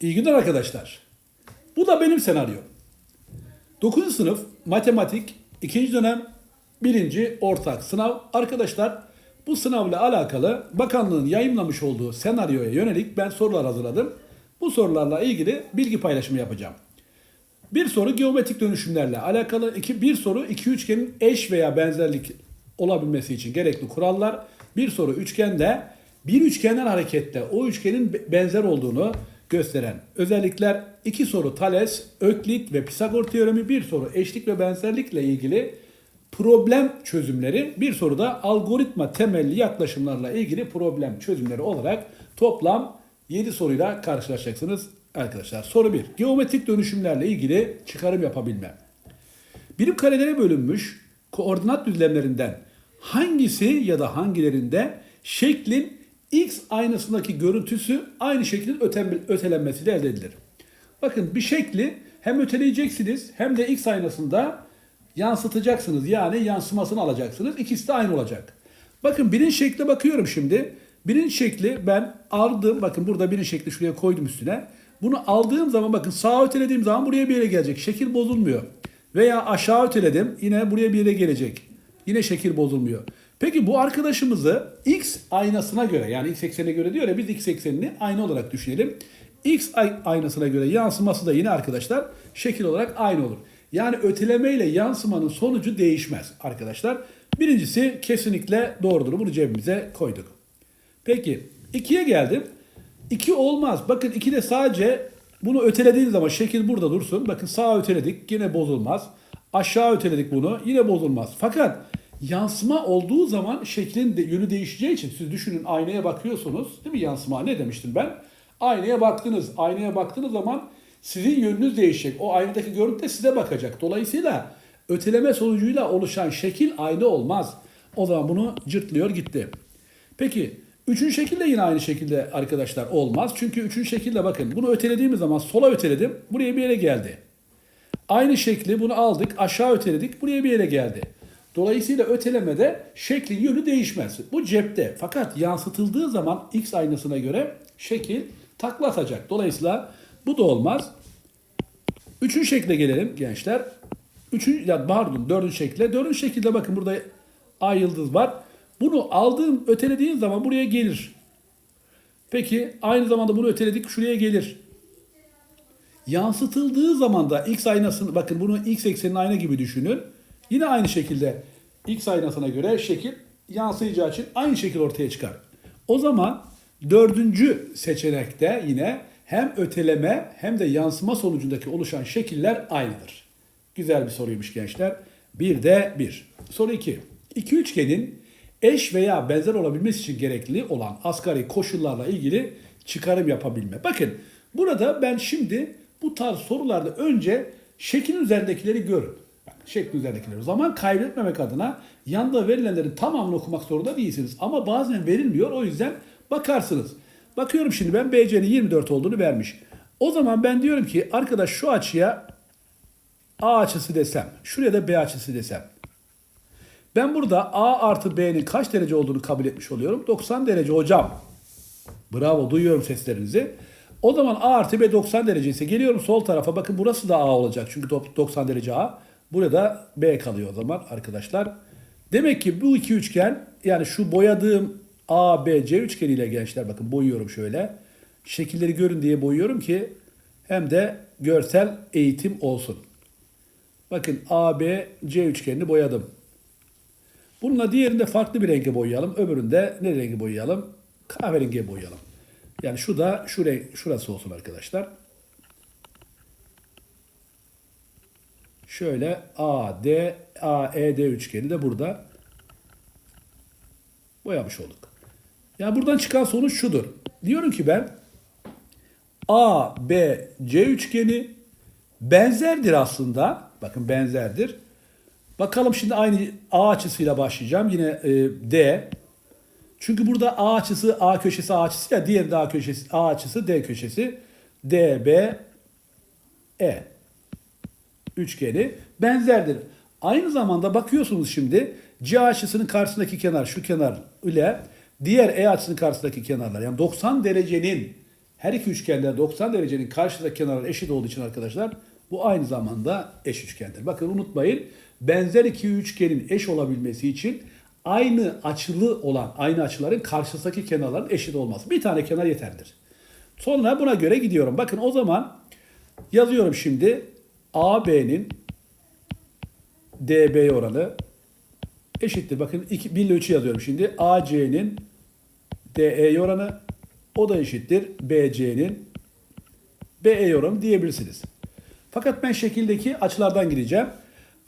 İyi günler arkadaşlar. Bu da benim senaryom. 9. sınıf matematik 2. dönem 1. ortak sınav. Arkadaşlar bu sınavla alakalı bakanlığın yayınlamış olduğu senaryoya yönelik ben sorular hazırladım. Bu sorularla ilgili bilgi paylaşımı yapacağım. Bir soru geometrik dönüşümlerle alakalı. iki bir soru iki üçgenin eş veya benzerlik olabilmesi için gerekli kurallar. Bir soru üçgende bir üçgenden hareketle o üçgenin be- benzer olduğunu gösteren özellikler. iki soru Thales, Öklit ve Pisagor teoremi. Bir soru eşlik ve benzerlikle ilgili problem çözümleri. Bir soruda algoritma temelli yaklaşımlarla ilgili problem çözümleri olarak toplam 7 soruyla karşılaşacaksınız arkadaşlar. Soru 1. Geometrik dönüşümlerle ilgili çıkarım yapabilme. Birim karelere bölünmüş koordinat düzlemlerinden hangisi ya da hangilerinde şeklin x aynasındaki görüntüsü aynı şeklin ötelenmesiyle elde edilir. Bakın bir şekli hem öteleyeceksiniz hem de x aynasında yansıtacaksınız. Yani yansımasını alacaksınız. İkisi de aynı olacak. Bakın birin şekle bakıyorum şimdi. Birin şekli ben aldım. Bakın burada birin şekli şuraya koydum üstüne. Bunu aldığım zaman bakın sağa ötelediğim zaman buraya bir yere gelecek. Şekil bozulmuyor. Veya aşağı öteledim. Yine buraya bir yere gelecek. Yine şekil bozulmuyor. Peki bu arkadaşımızı x aynasına göre yani x eksenine göre diyor ya biz x eksenini aynı olarak düşünelim. X ay- aynasına göre yansıması da yine arkadaşlar şekil olarak aynı olur. Yani öteleme ile yansımanın sonucu değişmez arkadaşlar. Birincisi kesinlikle doğrudur. Bunu cebimize koyduk. Peki ikiye geldim. 2 olmaz. Bakın 2 de sadece bunu ötelediğiniz zaman şekil burada dursun. Bakın sağa öteledik yine bozulmaz. Aşağı öteledik bunu yine bozulmaz. Fakat yansıma olduğu zaman şeklin de, yönü değişeceği için siz düşünün aynaya bakıyorsunuz. Değil mi yansıma ne demiştim ben? Aynaya baktınız. Aynaya baktığınız zaman sizin yönünüz değişecek. O aynadaki görüntü de size bakacak. Dolayısıyla öteleme sonucuyla oluşan şekil aynı olmaz. O zaman bunu cırtlıyor gitti. Peki üçüncü şekilde yine aynı şekilde arkadaşlar olmaz. Çünkü üçüncü şekilde bakın bunu ötelediğimiz zaman sola öteledim. Buraya bir yere geldi. Aynı şekli bunu aldık aşağı öteledik buraya bir yere geldi. Dolayısıyla ötelemede şeklin yönü değişmez. Bu cepte. Fakat yansıtıldığı zaman x aynasına göre şekil takla atacak. Dolayısıyla bu da olmaz. Üçüncü şekle gelelim gençler. Üçüncü, ya pardon dördüncü şekle. Dördüncü şekilde bakın burada ay yıldız var. Bunu aldığım ötelediğim zaman buraya gelir. Peki aynı zamanda bunu öteledik şuraya gelir. Yansıtıldığı zaman da x aynasını bakın bunu x eksenin ayna gibi düşünün. Yine aynı şekilde x aynasına göre şekil yansıyacağı için aynı şekil ortaya çıkar. O zaman dördüncü seçenekte yine hem öteleme hem de yansıma sonucundaki oluşan şekiller aynıdır. Güzel bir soruymuş gençler. Bir de bir. Soru 2. İki üçgenin eş veya benzer olabilmesi için gerekli olan asgari koşullarla ilgili çıkarım yapabilme. Bakın burada ben şimdi bu tarz sorularda önce şeklin üzerindekileri görün. Bak, şeklin üzerindekileri. Zaman kaybetmemek adına yanda verilenlerin tamamını okumak zorunda değilsiniz. Ama bazen verilmiyor o yüzden bakarsınız. Bakıyorum şimdi ben BC'nin 24 olduğunu vermiş. O zaman ben diyorum ki arkadaş şu açıya A açısı desem, şuraya da B açısı desem. Ben burada A artı B'nin kaç derece olduğunu kabul etmiş oluyorum. 90 derece hocam. Bravo duyuyorum seslerinizi. O zaman A artı B 90 derece ise geliyorum sol tarafa. Bakın burası da A olacak. Çünkü top- 90 derece A. Burada B kalıyor o zaman arkadaşlar. Demek ki bu iki üçgen yani şu boyadığım A, B, C üçgeniyle gençler bakın boyuyorum şöyle. Şekilleri görün diye boyuyorum ki hem de görsel eğitim olsun. Bakın A, B, C üçgenini boyadım. Bununla diğerinde farklı bir renge boyayalım. Öbüründe ne rengi boyayalım? Kahverengiye boyayalım. Yani şu da şu renk, şurası olsun arkadaşlar. Şöyle A, D, A, E, D üçgeni de burada boyamış olduk. Yani buradan çıkan sonuç şudur. Diyorum ki ben A, B, C üçgeni benzerdir aslında. Bakın benzerdir. Bakalım şimdi aynı A açısıyla başlayacağım. Yine e, D. Çünkü burada A açısı A köşesi A açısı ya diğeri de A köşesi A açısı D köşesi. D, B, E üçgeni benzerdir. Aynı zamanda bakıyorsunuz şimdi C açısının karşısındaki kenar şu kenar ile diğer E açısının karşısındaki kenarlar yani 90 derecenin Her iki üçgende 90 derecenin karşıdaki kenarları eşit olduğu için arkadaşlar bu aynı zamanda eş üçgendir. Bakın unutmayın benzer iki üçgenin eş olabilmesi için aynı açılı olan aynı açıların karşısındaki kenarların eşit olması. Bir tane kenar yeterlidir. Sonra buna göre gidiyorum. Bakın o zaman yazıyorum şimdi AB'nin DB oranı eşittir. Bakın 2, 1 ile 3'ü yazıyorum şimdi. AC'nin DE oranı o da eşittir. BC'nin BE oranı diyebilirsiniz. Fakat ben şekildeki açılardan gideceğim.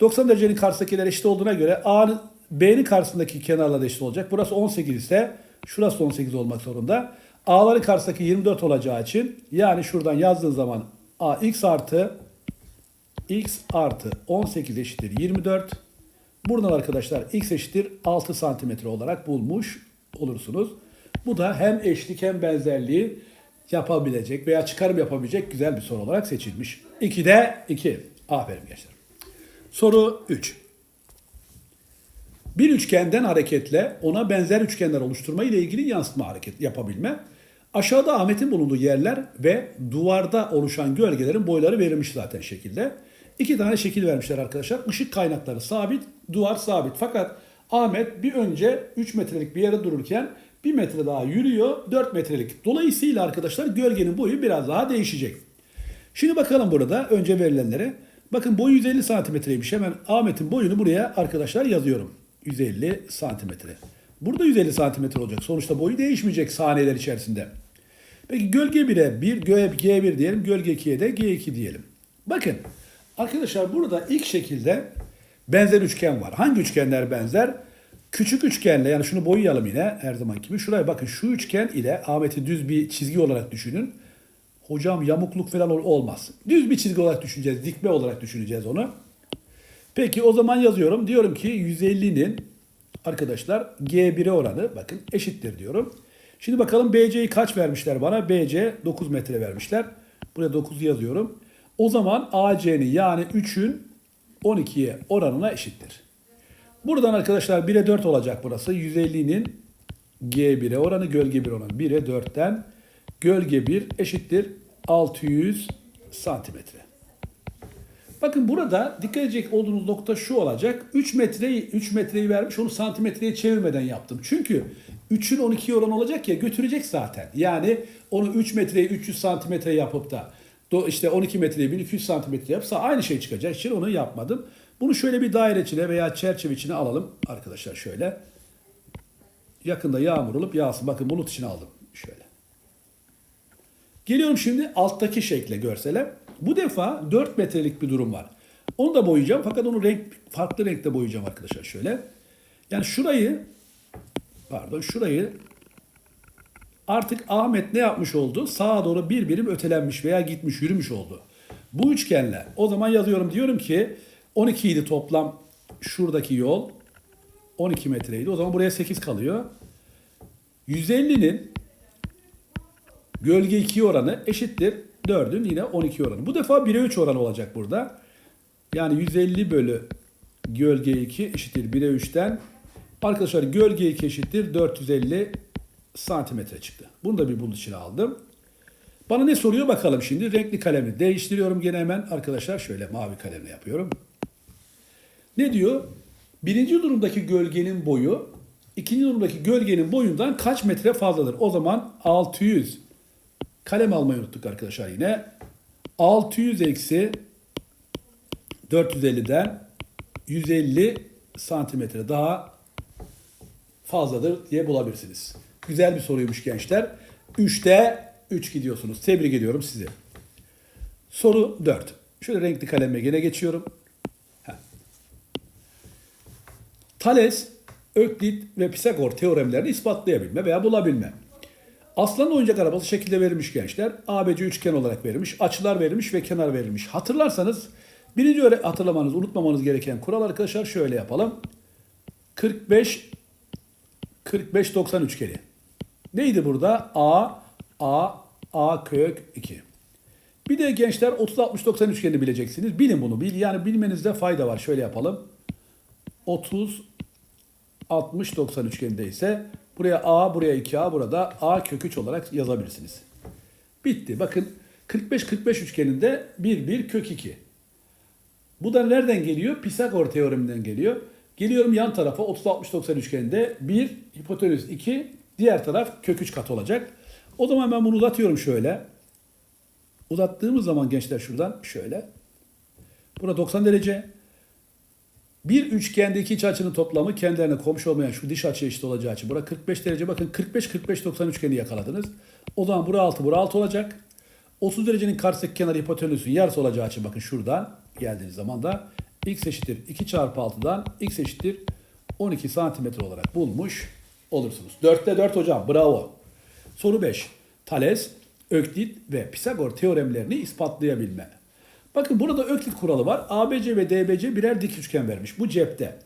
90 derecenin karşısındakiler eşit olduğuna göre A'nın B'nin karşısındaki kenarlar eşit olacak. Burası 18 ise şurası 18 olmak zorunda. A'ların karşısındaki 24 olacağı için yani şuradan yazdığın zaman A x artı x artı 18 eşittir 24. Buradan arkadaşlar x eşittir 6 santimetre olarak bulmuş olursunuz. Bu da hem eşlik hem benzerliği yapabilecek veya çıkarım yapabilecek güzel bir soru olarak seçilmiş. 2'de 2. Aferin gençler. Soru 3. Bir üçgenden hareketle ona benzer üçgenler oluşturma ile ilgili yansıtma hareket yapabilme. Aşağıda Ahmet'in bulunduğu yerler ve duvarda oluşan gölgelerin boyları verilmiş zaten şekilde. İki tane şekil vermişler arkadaşlar. Işık kaynakları sabit, duvar sabit. Fakat Ahmet bir önce 3 metrelik bir yere dururken 1 metre daha yürüyor 4 metrelik. Dolayısıyla arkadaşlar gölgenin boyu biraz daha değişecek. Şimdi bakalım burada önce verilenlere. Bakın boyu 150 santimetreymiş. Hemen Ahmet'in boyunu buraya arkadaşlar yazıyorum. 150 santimetre. Burada 150 santimetre olacak. Sonuçta boyu değişmeyecek saniyeler içerisinde. Peki gölge 1'e 1, G1 diyelim. Gölge 2'ye de G2 diyelim. Bakın arkadaşlar burada ilk şekilde benzer üçgen var. Hangi üçgenler benzer? Küçük üçgenle yani şunu boyayalım yine her zaman gibi. Şuraya bakın şu üçgen ile Ahmet'i düz bir çizgi olarak düşünün. Hocam yamukluk falan ol- olmaz. Düz bir çizgi olarak düşüneceğiz. Dikme olarak düşüneceğiz onu. Peki o zaman yazıyorum. Diyorum ki 150'nin arkadaşlar G1'e oranı bakın eşittir diyorum. Şimdi bakalım BC'yi kaç vermişler bana? BC 9 metre vermişler. Buraya 9 yazıyorum. O zaman AC'nin yani 3'ün 12'ye oranına eşittir. Buradan arkadaşlar 1'e 4 olacak burası. 150'nin G1'e oranı gölge 1 oranı. 1'e 4'ten gölge 1 eşittir 600 santimetre. Bakın burada dikkat edecek olduğunuz nokta şu olacak. 3 metreyi 3 metreyi vermiş onu santimetreye çevirmeden yaptım. Çünkü 3'ün 12'ye oran olacak ya götürecek zaten. Yani onu 3 metreyi 300 santimetre yapıp da işte 12 metreyi 1200 santimetre yapsa aynı şey çıkacak için onu yapmadım. Bunu şöyle bir daire içine veya çerçeve içine alalım arkadaşlar şöyle. Yakında yağmur olup yağsın. Bakın bulut içine aldım. Şöyle. Geliyorum şimdi alttaki şekle görsele. Bu defa 4 metrelik bir durum var. Onu da boyayacağım fakat onu renk farklı renkte boyayacağım arkadaşlar şöyle. Yani şurayı pardon şurayı artık Ahmet ne yapmış oldu? Sağa doğru bir birim ötelenmiş veya gitmiş, yürümüş oldu. Bu üçgenle o zaman yazıyorum diyorum ki 12 idi toplam şuradaki yol 12 metreydi. O zaman buraya 8 kalıyor. 150'nin gölge 2 oranı eşittir 4'ün yine 12 oranı. Bu defa 1'e 3 oranı olacak burada. Yani 150 bölü gölge 2 eşittir 1'e 3'ten. Arkadaşlar gölge 2 eşittir 450 santimetre çıktı. Bunu da bir bunun içine aldım. Bana ne soruyor bakalım şimdi. Renkli kalemi değiştiriyorum gene hemen. Arkadaşlar şöyle mavi kalemle yapıyorum. Ne diyor? Birinci durumdaki gölgenin boyu ikinci durumdaki gölgenin boyundan kaç metre fazladır? O zaman 600 kalem almayı unuttuk arkadaşlar yine. 600 eksi 450'den 150 santimetre daha fazladır diye bulabilirsiniz. Güzel bir soruymuş gençler. 3'te 3 gidiyorsunuz. Tebrik ediyorum sizi. Soru 4. Şöyle renkli kaleme gene geçiyorum. Heh. Thales, Öklit ve Pisagor teoremlerini ispatlayabilme veya bulabilme. Aslan oyuncak arabası şekilde verilmiş gençler. ABC üçgen olarak verilmiş. Açılar verilmiş ve kenar verilmiş. Hatırlarsanız birinci öyle hatırlamanız, unutmamanız gereken kural arkadaşlar şöyle yapalım. 45 45 90 üçgeni. Neydi burada? A A A kök 2. Bir de gençler 30 60 90 üçgenini bileceksiniz. Bilin bunu. Bil yani bilmenizde fayda var. Şöyle yapalım. 30 60 90 üçgeninde ise buraya A, buraya 2A, burada A kök 3 olarak yazabilirsiniz. Bitti. Bakın 45-45 üçgeninde 1 1 kök 2. Bu da nereden geliyor? Pisagor teoreminden geliyor. Geliyorum yan tarafa 30-60-90 üçgeninde 1 hipotenüs 2 diğer taraf kök 3 kat olacak. O zaman ben bunu uzatıyorum şöyle. Uzattığımız zaman gençler şuradan şöyle. Bura 90 derece. Bir üçgendeki iç açının toplamı kendilerine komşu olmayan şu dış açıya eşit olacağı için. Bura 45 derece. Bakın 45-45-90 üçgeni yakaladınız. O zaman bura 6, bura 6 olacak. 30 derecenin karşısındaki kenar hipotenüsün yarısı olacağı için bakın şuradan geldiğiniz zaman da x eşittir 2 çarpı 6'dan x eşittir 12 santimetre olarak bulmuş olursunuz. 4'te 4 hocam bravo. Soru 5. Thales, Öklit ve Pisagor teoremlerini ispatlayabilme. Bakın burada Öklit kuralı var. ABC ve DBC birer dik üçgen vermiş. Bu cepte.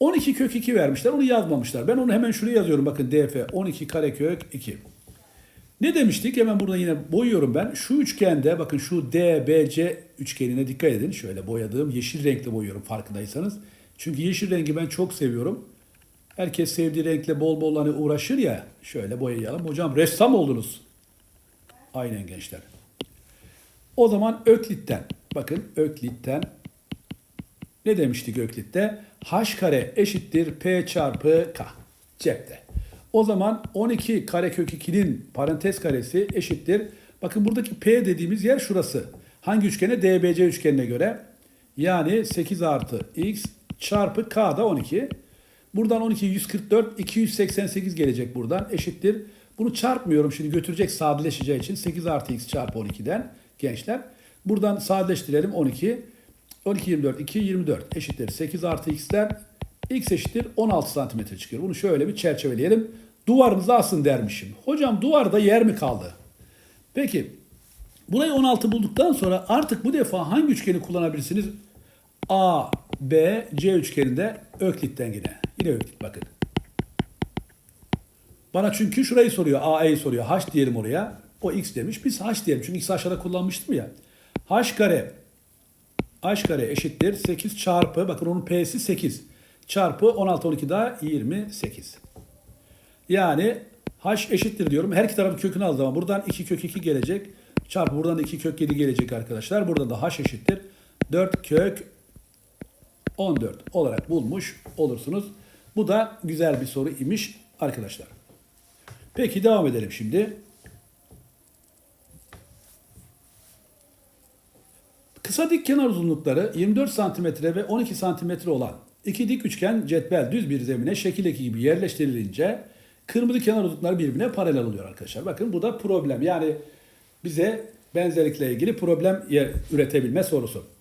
12 kök 2 vermişler. Onu yazmamışlar. Ben onu hemen şuraya yazıyorum. Bakın DF 12 karekök 2. Ne demiştik? Hemen burada yine boyuyorum ben. Şu üçgende bakın şu DBC üçgenine dikkat edin. Şöyle boyadığım yeşil renkle boyuyorum farkındaysanız. Çünkü yeşil rengi ben çok seviyorum. Herkes sevdiği renkle bol bol hani uğraşır ya. Şöyle boyayalım. Hocam ressam oldunuz. Aynen gençler. O zaman Öklit'ten. Bakın Öklit'ten ne demiştik Öklit'te? H kare eşittir P çarpı K. Cepte. O zaman 12 karekök 2'nin parantez karesi eşittir. Bakın buradaki P dediğimiz yer şurası. Hangi üçgene? DBC üçgenine göre. Yani 8 artı X çarpı K da 12. Buradan 12 144 288 gelecek buradan eşittir. Bunu çarpmıyorum şimdi götürecek sadeleşeceği için 8 artı X çarpı 12'den gençler. Buradan sadeleştirelim 12. 12 24 2 24 eşittir 8 artı X'ten X eşittir 16 santimetre çıkıyor. Bunu şöyle bir çerçeveleyelim. Duvarınıza asın dermişim. Hocam duvarda yer mi kaldı? Peki burayı 16 bulduktan sonra artık bu defa hangi üçgeni kullanabilirsiniz? A, B, C üçgeninde Öklit'ten yine. Yine Öklit bakın. Bana çünkü şurayı soruyor. A'yı soruyor. H diyelim oraya. O X demiş. Biz H diyelim. Çünkü X aşağıda kullanmıştım ya. H kare H kare eşittir 8 çarpı bakın onun P'si 8 çarpı 16 12 daha 28. Yani H eşittir diyorum. Her iki tarafın kökünü al zaman buradan 2 kök 2 gelecek. Çarpı buradan 2 kök 7 gelecek arkadaşlar. Burada da H eşittir 4 kök 14 olarak bulmuş olursunuz. Bu da güzel bir soru imiş arkadaşlar. Peki devam edelim şimdi. Kısa dik kenar uzunlukları 24 cm ve 12 cm olan iki dik üçgen cetvel düz bir zemine şekil eki gibi yerleştirilince kırmızı kenar uzunlukları birbirine paralel oluyor arkadaşlar. Bakın bu da problem. Yani bize benzerlikle ilgili problem üretebilme sorusu.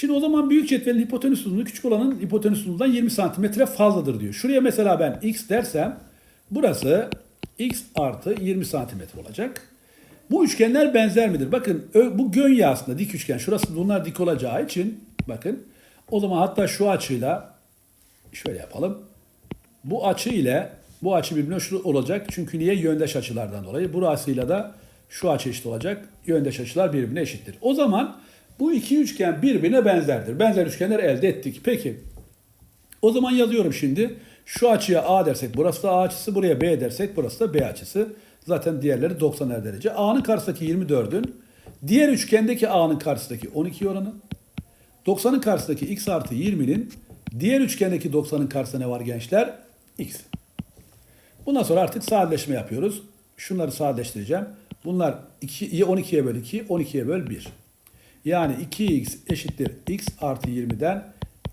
Şimdi o zaman büyük cetvelin hipotenüs uzunluğu küçük olanın hipotenüs uzunluğundan 20 cm fazladır diyor. Şuraya mesela ben x dersem burası x artı 20 cm olacak. Bu üçgenler benzer midir? Bakın bu gönye aslında dik üçgen. Şurası bunlar dik olacağı için bakın. O zaman hatta şu açıyla şöyle yapalım. Bu açı ile bu açı birbirine şu olacak. Çünkü niye? Yöndeş açılardan dolayı. Burasıyla da şu açı eşit olacak. Yöndeş açılar birbirine eşittir. O zaman bu iki üçgen birbirine benzerdir. Benzer üçgenler elde ettik. Peki o zaman yazıyorum şimdi. Şu açıya A dersek burası da A açısı, buraya B dersek burası da B açısı. Zaten diğerleri 90 derece. A'nın karşısındaki 24'ün diğer üçgendeki A'nın karşısındaki 12 oranı. 90'ın karşısındaki X artı 20'nin diğer üçgendeki 90'ın karşısında ne var gençler? X. Bundan sonra artık sadeleşme yapıyoruz. Şunları sadeleştireceğim. Bunlar 2, 12'ye böl 2, 12'ye böl 1. Yani 2x eşittir x artı 20'den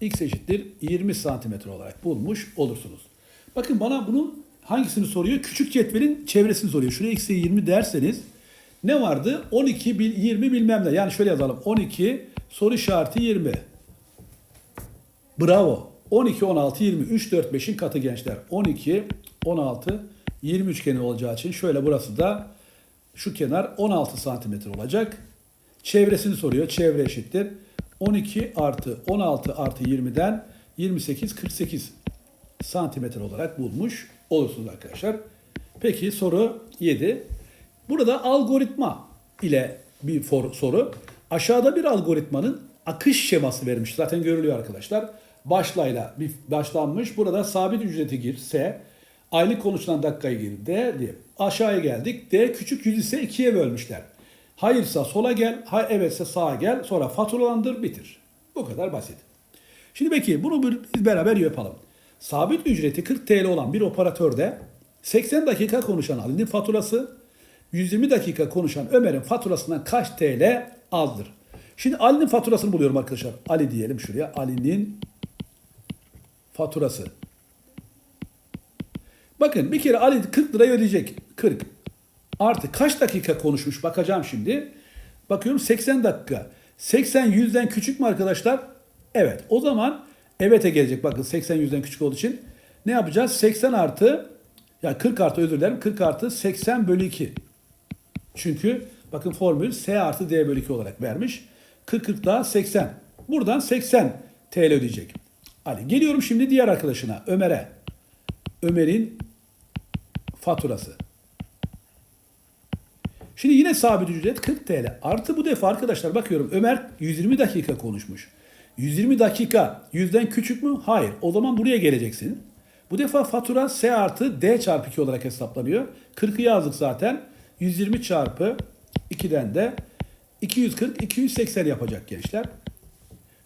x eşittir 20 santimetre olarak bulmuş olursunuz. Bakın bana bunun hangisini soruyor? Küçük cetvelin çevresini soruyor. Şuraya x'e 20 derseniz ne vardı? 12, bil- 20 bilmem ne. Yani şöyle yazalım. 12 soru işareti 20. Bravo. 12, 16, 20. 3, 4, 5'in katı gençler. 12, 16, 20 üçgeni olacağı için şöyle burası da şu kenar 16 santimetre olacak. Çevresini soruyor. Çevre eşittir. 12 artı 16 artı 20'den 28, 48 santimetre olarak bulmuş olursunuz arkadaşlar. Peki soru 7. Burada algoritma ile bir for- soru. Aşağıda bir algoritmanın akış şeması vermiş. Zaten görülüyor arkadaşlar. Başlayla bir başlanmış. Burada sabit ücreti gir S. Aylık konuşulan dakikayı gir. D diye. Aşağıya geldik. D küçük yüz ise ikiye bölmüşler. Hayırsa sola gel, hay evetse sağa gel. Sonra faturalandır, bitir. Bu kadar basit. Şimdi peki bunu biz beraber yapalım. Sabit ücreti 40 TL olan bir operatörde 80 dakika konuşan Ali'nin faturası, 120 dakika konuşan Ömer'in faturasından kaç TL azdır? Şimdi Ali'nin faturasını buluyorum arkadaşlar. Ali diyelim şuraya. Ali'nin faturası. Bakın bir kere Ali 40 lirayı ödeyecek. 40. Artı kaç dakika konuşmuş bakacağım şimdi. Bakıyorum 80 dakika. 80 100'den küçük mü arkadaşlar? Evet. O zaman evet'e gelecek. Bakın 80 100'den küçük olduğu için. Ne yapacağız? 80 artı ya 40 artı özür dilerim. 40 artı 80 bölü 2. Çünkü bakın formül S artı D bölü 2 olarak vermiş. 40 40 daha 80. Buradan 80 TL ödeyecek. Ali geliyorum şimdi diğer arkadaşına Ömer'e. Ömer'in faturası. Şimdi yine sabit ücret 40 TL. Artı bu defa arkadaşlar bakıyorum Ömer 120 dakika konuşmuş. 120 dakika yüzden küçük mü? Hayır. O zaman buraya geleceksin. Bu defa fatura S artı D çarpı 2 olarak hesaplanıyor. 40'ı yazdık zaten. 120 çarpı 2'den de 240, 280 yapacak gençler.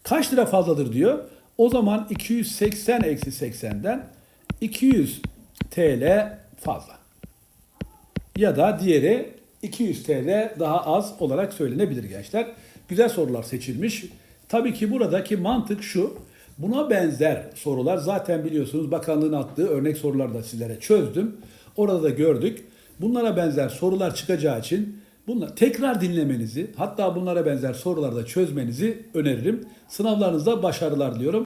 Kaç lira fazladır diyor. O zaman 280 eksi 80'den 200 TL fazla. Ya da diğeri 200 TL daha az olarak söylenebilir gençler. Güzel sorular seçilmiş. Tabii ki buradaki mantık şu. Buna benzer sorular zaten biliyorsunuz bakanlığın attığı örnek soruları da sizlere çözdüm. Orada da gördük. Bunlara benzer sorular çıkacağı için bunlar tekrar dinlemenizi hatta bunlara benzer soruları da çözmenizi öneririm. Sınavlarınızda başarılar diliyorum.